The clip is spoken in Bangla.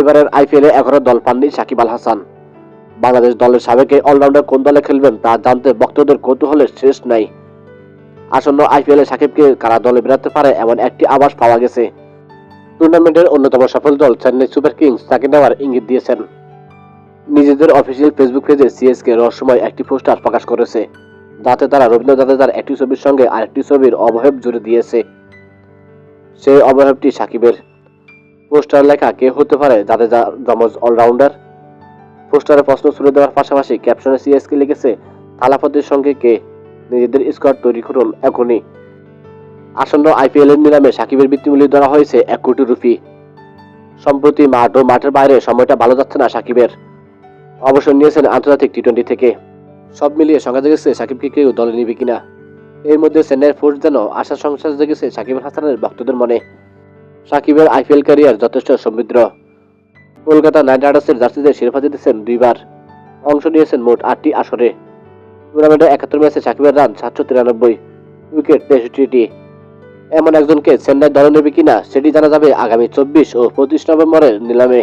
এবারের আইপিএলে এখনও দল পাননি সাকিব আল হাসান। বাংলাদেশ দলের সাবেক অলরাউন্ডার কোন দলে খেলবেন তা জানতে ভক্তদের কৌতূহলের শেষ নাই। আসন্ন আইপিএলে সাকিবকে কারা দলে বেরাতে পারে এমন একটি আভাস পাওয়া গেছে। টুর্নামেন্টের অন্যতম সফল দল চেন্নাই সুপার কিংস তাকে নেওয়ার ইঙ্গিত দিয়েছেন। নিজেদের অফিসিয়াল ফেসবুক পেজে সিএসকে রহস্যময় একটি পোস্টার প্রকাশ করেছে, যাতে তারা রবীন্দ্র জাদেজার একটি ছবির সঙ্গে আরেকটি ছবির অবয়ব জুড়ে দিয়েছে। সেই অবয়বটি সাকিবের পোস্টার লেখা কে হতে পারে জাদেজা জমজ অলরাউন্ডার? পোস্টারে প্রশ্ন ছুড়ে দেওয়ার পাশাপাশি ক্যাপশনে সিএসকে লিখেছে থালাপতির সঙ্গে কে? নিজেদের স্কোয়াড তৈরি করুন এখনই। আসন্ন আইপিএল এর নিলামে সাকিবের বৃত্তিমূল্য ধরা হয়েছে এক কোটি রুপি। সম্প্রতি মাঠ ও মাঠের বাইরে সময়টা ভালো যাচ্ছে না সাকিবের। অবসর নিয়েছেন আন্তর্জাতিক টি টোয়েন্টি থেকে। সব মিলিয়ে সংখ্যা জেগেছে সাকিবকে কেউ দলে নিবে কিনা? এর মধ্যে চেন্নাইয়ের ফোর্স যেন আশার সংশ্বাস জেগেছে সাকিব হাসানের ভক্তদের মনে। সাকিবের আইপিএল ক্যারিয়ার যথেষ্ট সমৃদ্ধ। কলকাতা নাইট রাইডার্সের জার্সিতে শিরোপা জিতেছেন দুইবার। অংশ নিয়েছেন মোট আটটি আসরে। টুর্নামেন্টে একাত্তর ম্যাচে সাকিবের রান সাতশো তিরানব্বই উইকেট তেষট্টিটি। এমন একজনকে চেন্নাই দলে নেবে কিনা, সেটি জানা যাবে আগামী চব্বিশ ও পঁচিশ নভেম্বরের নিলামে।